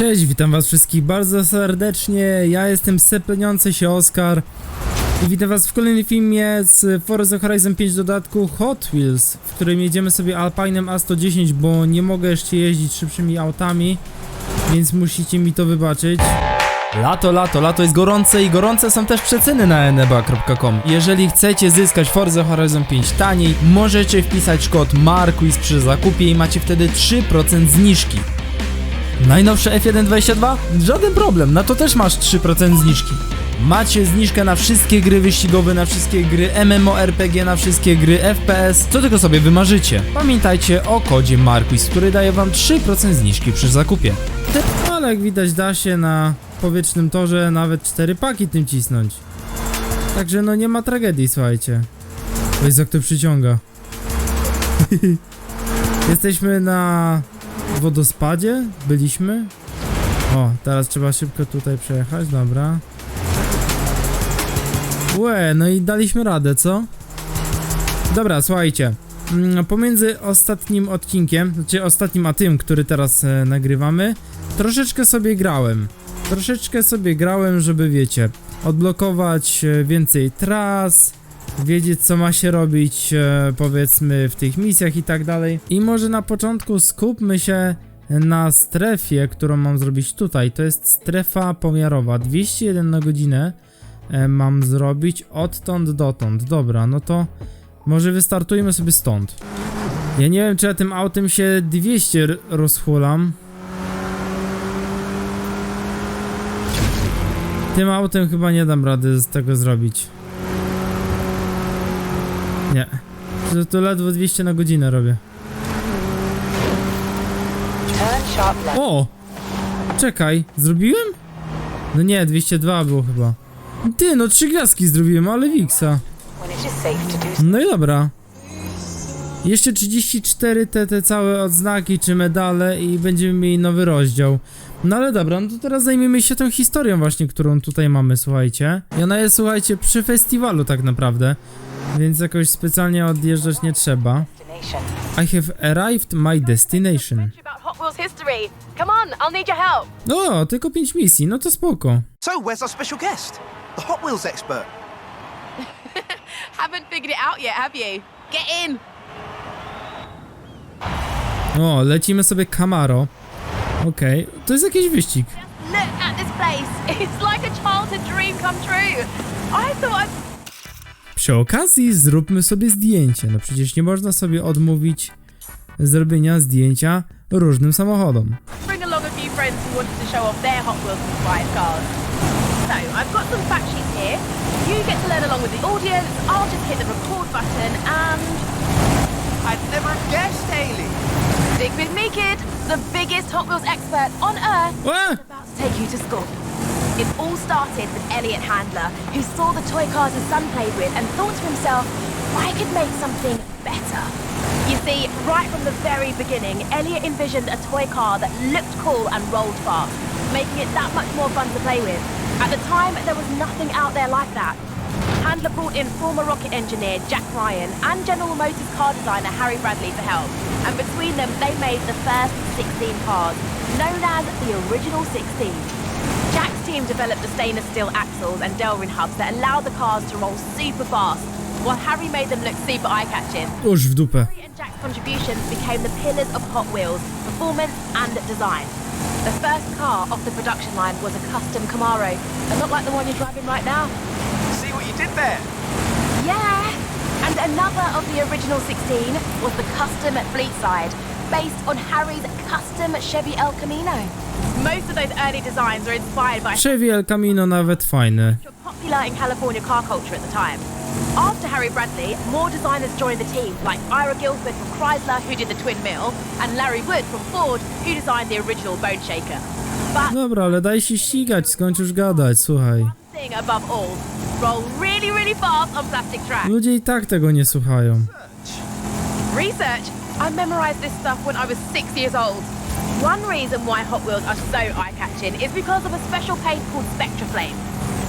Cześć, witam was wszystkich bardzo serdecznie. Ja jestem sepleniący się Oskar i witam was w kolejnym filmie z Forza Horizon 5 dodatku Hot Wheels, w którym jedziemy sobie Alpinem A110, bo nie mogę jeszcze jeździć szybszymi autami, więc musicie mi to wybaczyć. Lato, lato, lato jest gorące i gorące są też przeceny na eneba.com. Jeżeli chcecie zyskać Forza Horizon 5 taniej, możecie wpisać kod MARQUIZ przy zakupie i macie wtedy 3% zniżki. Najnowsze F122? Żaden problem, na to też masz 3% zniżki. Macie zniżkę na wszystkie gry wyścigowe, na wszystkie gry MMORPG, na wszystkie gry FPS, co tylko sobie wymarzycie. Pamiętajcie o kodzie MARQUIZ, który daje wam 3% zniżki przy zakupie. Ale jak widać da się na powietrznym torze nawet 4 paki tym cisnąć. Także no nie ma tragedii, słuchajcie. To jest jak to przyciąga. Jesteśmy na wodospadzie byliśmy. O, teraz trzeba szybko tutaj przejechać, dobra. Łe, no i daliśmy radę, co? Dobra, słuchajcie. Mm, Pomiędzy ostatnim odcinkiem, znaczy ostatnim a tym, który teraz e, nagrywamy, troszeczkę sobie grałem. Troszeczkę sobie grałem, żeby wiecie, odblokować e, więcej tras, wiedzieć co ma się robić e, powiedzmy w tych misjach i tak dalej. I może na początku skupmy się na strefie, którą mam zrobić tutaj. To jest strefa pomiarowa. 201 na godzinę e, mam zrobić odtąd dotąd. Dobra, no to może wystartujmy sobie stąd. Ja nie wiem, czy ja tym autem się 200 r- rozchulam. Tym autem chyba nie dam rady z tego zrobić. Nie. To, to ledwo 200 na godzinę robię. O! Czekaj, zrobiłem? No nie, 202 było chyba. Ty, no trzy gwiazdki zrobiłem, ale Wiksa. No i dobra. Jeszcze 34 te, te całe odznaki czy medale i będziemy mieli nowy rozdział. No ale dobra, no to teraz zajmiemy się tą historią właśnie, którą tutaj mamy, słuchajcie. I ona jest, słuchajcie, przy festiwalu tak naprawdę. Więc jakoś specjalnie odjeżdżać nie trzeba. I have arrived my destination. O, tylko 5 misji, no to spoko. So, where's our special guest? The Hot Wheels expert. Haven't figured it out yet, have you? Get in. O, lecimy sobie Camaro. Okej, to jest jakiś wyścig. Look at this place. It's like a childhood dream come true. I thought I'd Przy okazji zróbmy sobie zdjęcie. No przecież nie można sobie odmówić zrobienia zdjęcia różnym samochodom. bring along a few friends who wanted to show off their Hot Wheels inspired cars. So, I've got some fact sheets here. You get to learn along with the audience. I'll just hit the record button and I'd never guessed, Haley. Stick with me, kid. The biggest Hot Wheels expert on earth. A! about to take you to school. It all started with Elliot Handler, who saw the toy cars his son played with and thought to himself, I could make something better. You see, right from the very beginning, Elliot envisioned a toy car that looked cool and rolled fast, making it that much more fun to play with. At the time, there was nothing out there like that. Handler brought in former rocket engineer Jack Ryan and General Motors car designer Harry Bradley for help. And between them, they made the first 16 cars, known as the Original 16. Jack's team developed the stainless steel axles and Delrin hubs that allowed the cars to roll super fast, while Harry made them look super eye-catching. Uż w dupę. Harry and Jack's contributions became the pillars of Hot Wheels, performance and design. The first car off the production line was a custom Camaro, a lot like the one you're driving right now. See what you did there? Yeah! And another of the original 16 was the custom at Fleetside, based on Harry's custom Chevy El Camino. Most of those early designs are inspired by Chevy El Camino nawet fajne. were popular in California car culture at the time. After Harry Bradley, more designers joined the team, like Ira Guilford from Chrysler, who did the Twin Mill, and Larry Wood from Ford, who designed the original Bone Shaker. But Dobra, ale daj się ścigać, skończ już gadać, słuchaj. Thing above all, roll really, really fast on plastic tracks. Ludzie i tak tego nie słuchają. Research. I memorized this stuff when I was six years old. One reason why Hot Wheels are so eye-catching is because of a special paint called Spectraflame.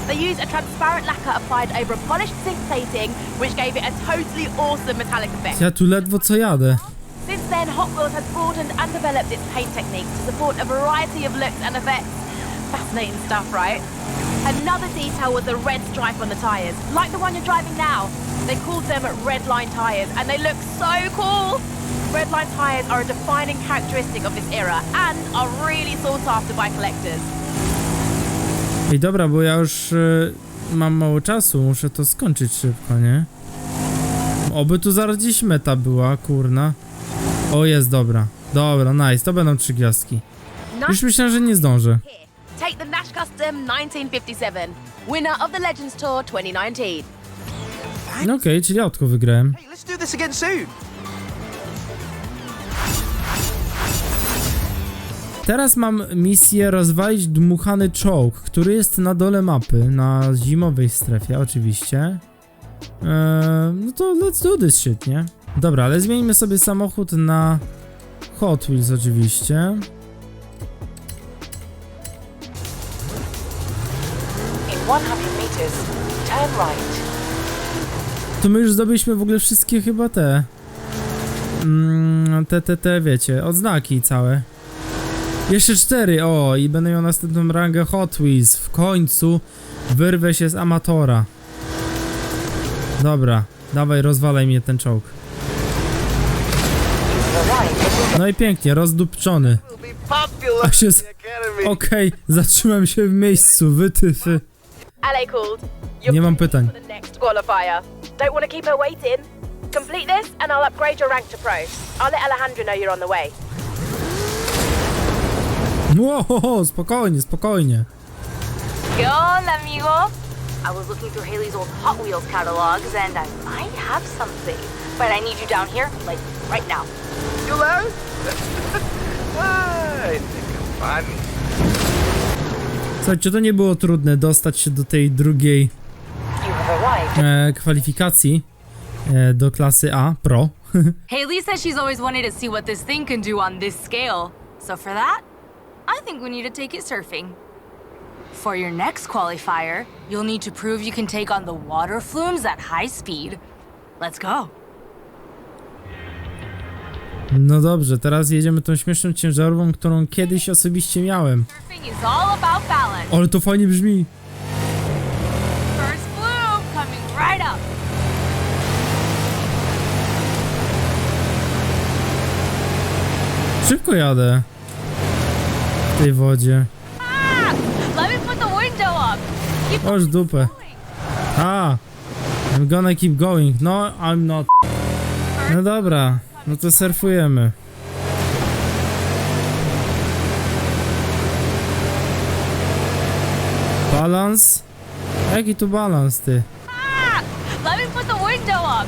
They use a transparent lacquer applied over a polished zinc plating, which gave it a totally awesome metallic effect. Ja tu ledwo co jadę. Since then, then, Hot Wheels has broadened and developed its paint techniques to support a variety of looks and effects. Fascinating stuff, right? Another detail was the red stripe on the tyres, like the one you're driving now. They called them red line tyres, and they look so cool. Red line tyres are a defining characteristic of this era and are really sought after by collectors. Ej, dobra, bo ja już y, mam mało czasu, muszę to skończyć szybko, nie? Oby tu zaraz gdzieś meta była, kurna. O, jest, dobra. Dobra, nice, to będą trzy gwiazdki. Już myślałem, że nie zdążę. Take the Nash Custom 1957, winner of the Legends Tour 2019. No okej, czyli autko wygrałem. Hey, let's do this again soon. Teraz mam misję rozwalić dmuchany czołg, który jest na dole mapy, na zimowej strefie oczywiście. Eee, no to let's do this shit, nie? Dobra, ale zmieńmy sobie samochód na Hot Wheels oczywiście. 100 meters, turn right. To my już zdobyliśmy w ogóle wszystkie chyba te... Mm, te, te, te, wiecie, odznaki całe. Jeszcze cztery, o, i będę miał następną rangę Hot Wheels. W końcu wyrwę się z amatora. Dobra, dawaj, rozwalaj mnie ten czołg. No i pięknie, rozdupczony. Popular Ach, się z-. Okej, zatrzymam się w miejscu, wytyfy. LA called. You're Nie mam pytań. for the next qualifier. Don't want to keep her waiting. Complete this and I'll upgrade your rank to pro. I'll let Alejandro know you're on the way. Ło, spokojnie, spokojnie. ¿Qué hola, amigo? I was looking through Haley's old Hot Wheels catalogs and I might have something. But I need you down here, like right now. Hello? I think I'm fun. Słuchajcie, to nie było trudne dostać się do tej drugiej e, kwalifikacji e, do klasy A, Pro. Haley says she's always wanted to see what this thing can do on this scale. So for that, I think we need to take it surfing. For your next qualifier, you'll need to prove you can take on the water flumes at high speed. Let's go. No dobrze, teraz jedziemy tą śmieszną ciężarową, którą kiedyś osobiście miałem. Surfing is all about balance. Ale to fajnie brzmi. First flume coming right up. Szybko jadę. W tej wodzie. Ah! Oż dupę. A! I'm gonna keep going. No, I'm not. No dobra, no to surfujemy. Balans? Jaki tu balans, ty? Let me put the window up.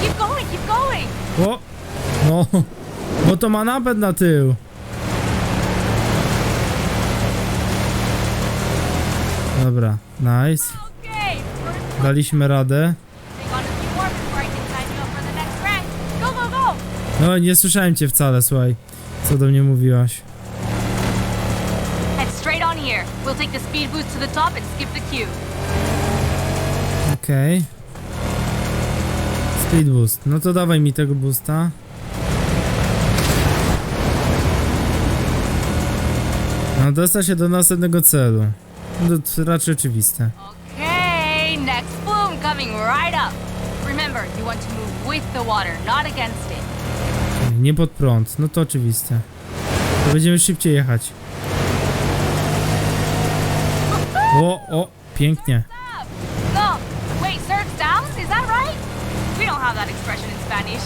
Keep going, keep going. O! No, bo to ma napęd na tył. Dobra, nice. Okay, Daliśmy radę. take on a few more before I can sign you up for the next rank. Go, go, go! No, nie słyszałem cię wcale, słuchaj. Co do mnie mówiłaś. Straight on here. We'll take the speed boost to the top and skip the queue. Okej. Speed boost. No to dawaj mi tego boosta. No, się do następnego celu. No, to raczej oczywiste. Okay, next flume coming right up. Remember, you want to move with the water, not against it. Nie pod prąd. No to oczywiste. To będziemy szybciej jechać. O, o, pięknie. Up. Go. Wait, surf's down? Is that right? We don't have that expression in Spanish.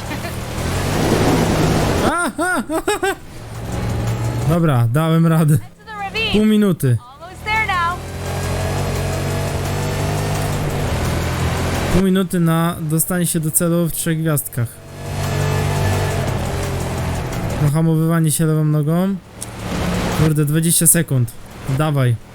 Dobra, dałem radę. Pół minuty. Pół minuty na dostanie się do celu w trzech gwiazdkach. No hamowywanie się lewą nogą. Kurde, 20 sekund. Dawaj.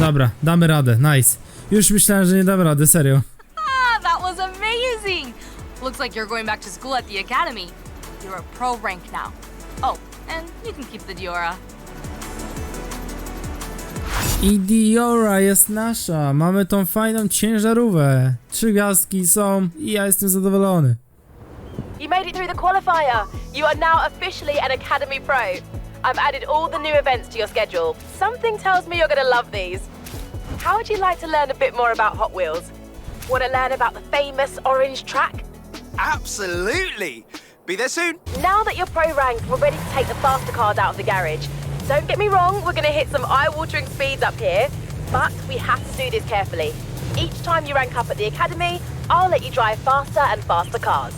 Dobra, damy radę. Nice. Już myślałem, że nie damy rady, serio. Ah, that was amazing! Looks like you're going back to school at the academy. You're a pro rank now. Oh, and you can keep the Diora. I Diora jest nasza. Mamy tą fajną ciężarówkę. Trzy gwiazdki są i ja jestem zadowolony. You made it through the qualifier. You are now officially an Academy Pro. I've added all the new events to your schedule. Something tells me you're going to love these. How would you like to learn a bit more about Hot Wheels? Want to learn about the famous orange track? Absolutely. Be there soon. Now that you're pro ranked, we're ready to take the faster cars out of the garage. Don't get me wrong, we're going to hit some eye watering speeds up here, but we have to do this carefully. Each time you rank up at the academy, I'll let you drive faster and faster cars.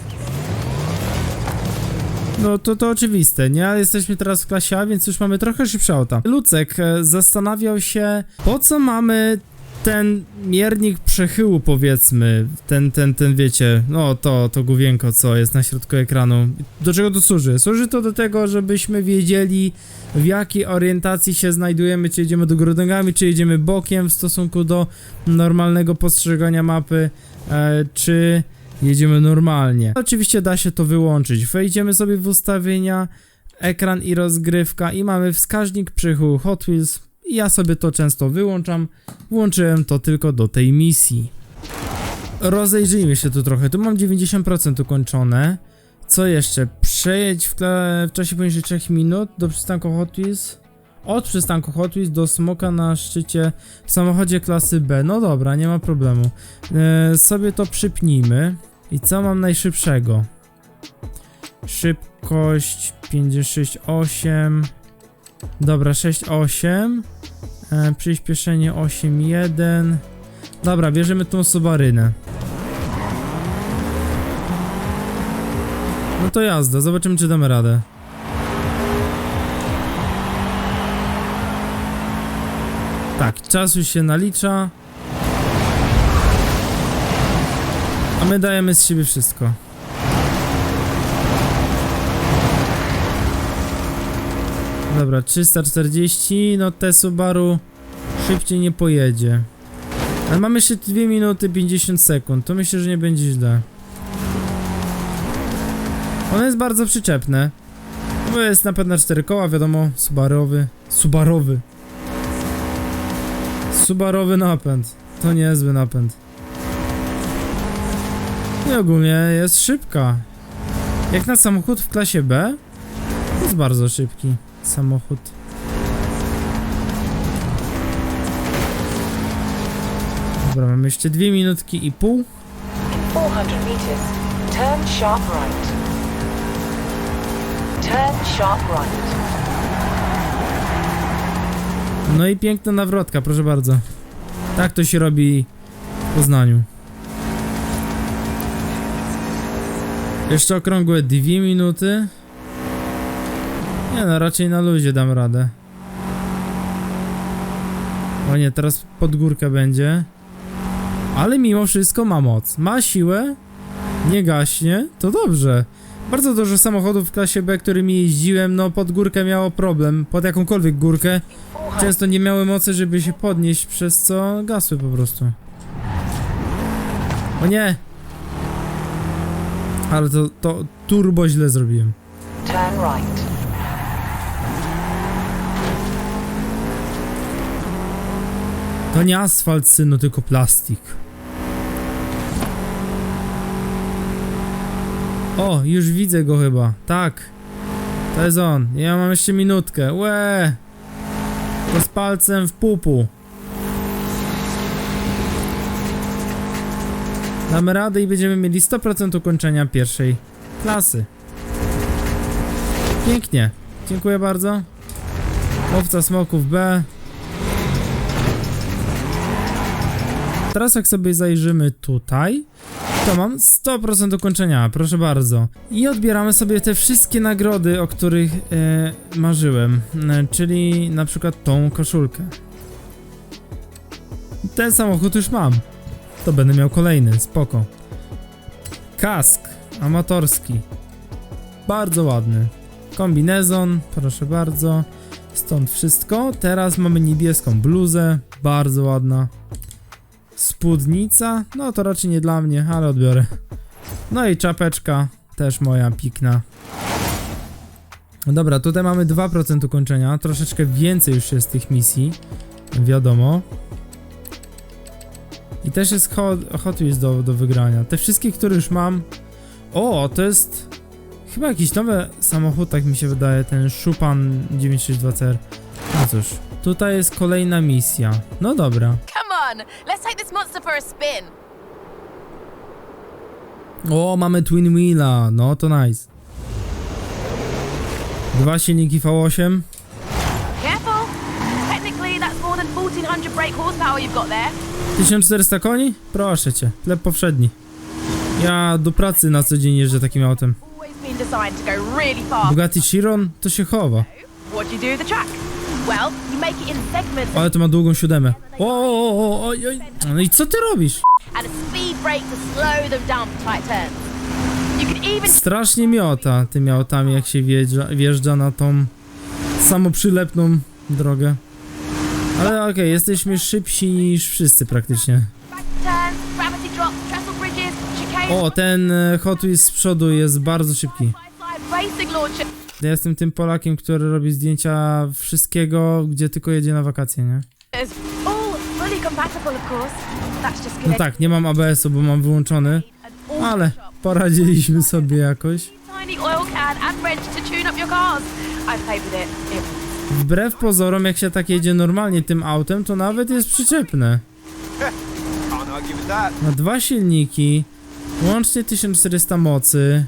No to to oczywiste, nie? Jesteśmy teraz w klasie A, więc już mamy trochę szybsze auta. Lucek e, zastanawiał się, po co mamy ten miernik przechyłu, powiedzmy, ten, ten, ten, wiecie, no to, to główienko, co jest na środku ekranu. Do czego to służy? Służy to do tego, żebyśmy wiedzieli, w jakiej orientacji się znajdujemy, czy jedziemy do góry nogami, czy jedziemy bokiem w stosunku do normalnego postrzegania mapy, e, czy jedziemy normalnie. Oczywiście da się to wyłączyć. Wejdziemy sobie w ustawienia, ekran i rozgrywka i mamy wskaźnik przychyłu Hot Wheels ja sobie to często wyłączam. Włączyłem to tylko do tej misji. Rozejrzyjmy się tu trochę. Tu mam 90% ukończone. Co jeszcze? Przejedź w, w czasie poniżej 3 minut do przystanku Hot Wheels. Od przystanku Hot Wheels do smoka na szczycie w samochodzie klasy B. No dobra, nie ma problemu. E, sobie to przypnijmy. I co mam najszybszego? Szybkość 56,8. Dobra, 6,8. E, przyspieszenie 8,1. Dobra, bierzemy tą Subarynę. No to jazda, zobaczymy czy damy radę. Czas już się nalicza. A my dajemy z siebie wszystko. Dobra, 340, no te Subaru szybciej nie pojedzie. Ale mamy jeszcze 2 minuty 50 sekund, to myślę, że nie będzie źle. Ono jest bardzo przyczepne. Bo jest na 4 koła, wiadomo, Subarowy. Subarowy. Subarowy napęd. To niezły napęd. I ogólnie jest szybka. Jak na samochód w klasie B, to jest bardzo szybki samochód. Dobra, mamy jeszcze dwie minutki i pół. 400 meters, turn sharp right. Turn sharp right. No i piękna nawrotka, proszę bardzo. Tak to się robi w Poznaniu. Jeszcze okrągłe dwie minuty. Nie no, raczej na luzie dam radę. O nie, teraz pod górkę będzie. Ale mimo wszystko ma moc. Ma siłę, nie gaśnie, to dobrze. Bardzo dużo samochodów w klasie B, którymi jeździłem, no pod górkę miało problem. Pod jakąkolwiek górkę. Często nie miały mocy, żeby się podnieść, przez co gasły po prostu. O nie! Ale to, to turbo źle zrobiłem. Turn right. To nie asfalt, synu, tylko plastik. O, już widzę go chyba. Tak. To jest on. Ja mam jeszcze minutkę. Łe! To z palcem w pupu. Damy radę i będziemy mieli 100% ukończenia pierwszej klasy. Pięknie. Dziękuję bardzo. Łowca smoków B. Teraz jak sobie zajrzymy tutaj, to mam 100% ukończenia, proszę bardzo. I odbieramy sobie te wszystkie nagrody, o których e, marzyłem, e, czyli na przykład tą koszulkę. Ten samochód już mam. To będę miał kolejny, spoko. Kask amatorski. Bardzo ładny. Kombinezon, proszę bardzo. Stąd wszystko. Teraz mamy niebieską bluzę, bardzo ładna. Spódnica, no to raczej nie dla mnie, ale odbiorę. No i czapeczka, też moja pikna. Dobra, tutaj mamy 2% ukończenia, troszeczkę więcej już jest tych misji. Wiadomo. I też jest Hot, Hot Wheels do, do wygrania. Te wszystkie, które już mam. O, to jest chyba jakiś nowy samochód, tak mi się wydaje, ten Schupan 962CR. No cóż, tutaj jest kolejna misja. No dobra. On, let's take this monster for a spin. O, mamy Twin Wheela, no to nice. Dwa silniki V8. Careful. Technically, that's more than 1400 brake horsepower you've got there. 1400 koni? Proszę cię, chleb powszedni. Ja do pracy na co dzień jeżdżę takim autem. Always been designed to go really fast. Bugatti Chiron to się chowa. What do you do with the track? Ale to ma długą siódemę. O, o, o, oj, oj. No i co ty robisz? Strasznie miota tymi autami, jak się wjeżdża, wjeżdża na tą samoprzylepną drogę. Ale okej, jesteśmy szybsi niż wszyscy praktycznie. O, ten e, Hot Wheels z przodu jest bardzo szybki. Ja jestem tym Polakiem, który robi zdjęcia wszystkiego, gdzie tylko jedzie na wakacje, nie? No tak, nie mam ABS-u, bo mam wyłączony, ale poradziliśmy sobie jakoś. Wbrew pozorom, jak się tak jedzie normalnie tym autem, to nawet jest przyczepne. Ma dwa silniki, łącznie 1400 mocy,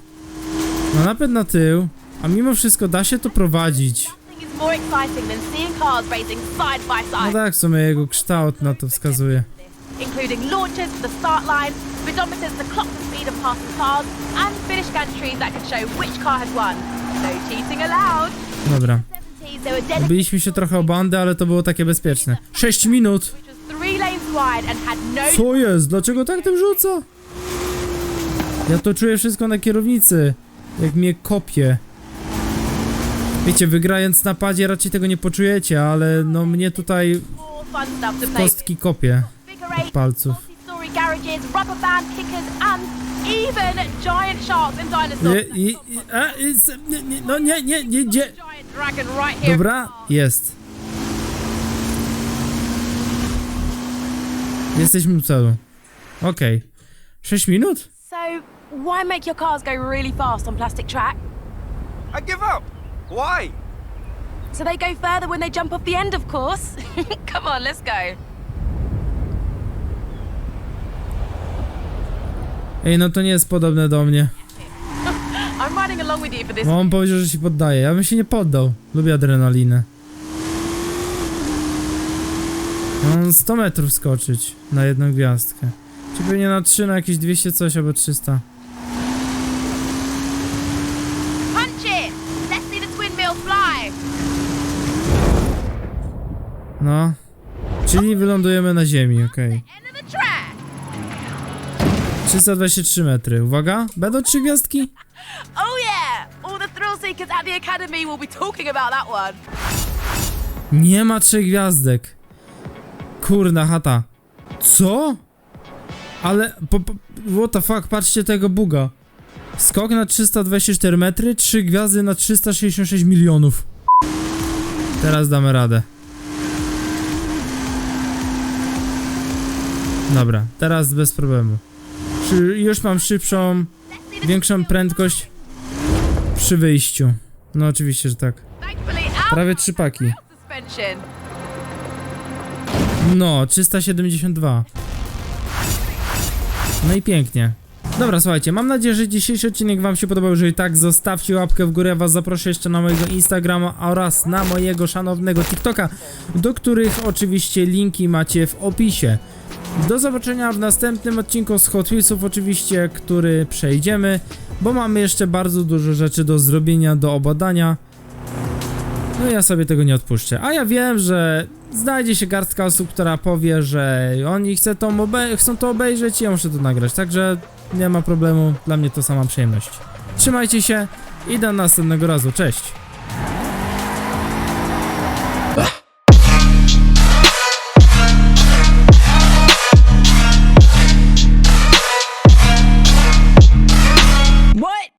ma napęd na tył, a mimo wszystko da się to prowadzić. No tak, w sumie jego kształt na to wskazuje. Including launchers for the start line, speedometers to clock the speed of passing cars, and finish gantries that can show which car has won. No cheating allowed. Dobra. 70s, they were dedicated Biliśmy się trochę o bandę, ale to było takie bezpieczne. 6 minut! no Co jest? Dlaczego tak tym rzuca? Ja to czuję wszystko na kierownicy. Jak mnie kopie. Wiecie, wygrając na padzie raczej tego nie poczujecie, ale no mnie tutaj with. kostki kopie. Eight, palców. Nie, a, nie, nie, no nie, nie, nie, nie. Dobra, jest. Jesteśmy u celu. Okej. 6 minut? So, why make your cars go really fast on plastic track? I give up. Why? So they go further when they jump off the end, of course. Come on, let's go. Ej, no to nie jest podobne do mnie. I'm riding along with you for this. No on powiedział, że się poddaje. Ja bym się nie poddał. Lubię adrenalinę. Mam 100 metrów skoczyć na jedną gwiazdkę. Czy pewnie na 3 na jakieś 200 coś albo 300. Punch it! Let's see the twin mill fly. No. Czyli wylądujemy na ziemi, okej. Track. 323 metry. Uwaga, będą trzy gwiazdki? Oh yeah! All the thrill seekers at the academy will be talking about that one. Nie ma trzech gwiazdek. Kurna chata. Co? Ale, po, po, what the fuck, patrzcie tego buga. Skok na 324 metry, trzy gwiazdy na 366 milionów. Teraz damy radę. Dobra, teraz bez problemu. Już mam szybszą, większą prędkość przy wyjściu. No oczywiście, że tak. Prawie trzy paki. No, 372. No i pięknie. Dobra, słuchajcie, mam nadzieję, że dzisiejszy odcinek wam się podobał. Jeżeli tak, zostawcie łapkę w górę. Was zaproszę jeszcze na mojego Instagrama oraz na mojego szanownego TikToka, do których oczywiście linki macie w opisie. Do zobaczenia w następnym odcinku z Hot Wheelsów oczywiście, który przejdziemy, bo mamy jeszcze bardzo dużo rzeczy do zrobienia, do obadania. No ja sobie tego nie odpuszczę. A ja wiem, że znajdzie się garstka osób, która powie, że oni chcą to, chcą to obejrzeć i ja muszę to nagrać. Także nie ma problemu, dla mnie to sama przyjemność. Trzymajcie się i do następnego razu. Cześć!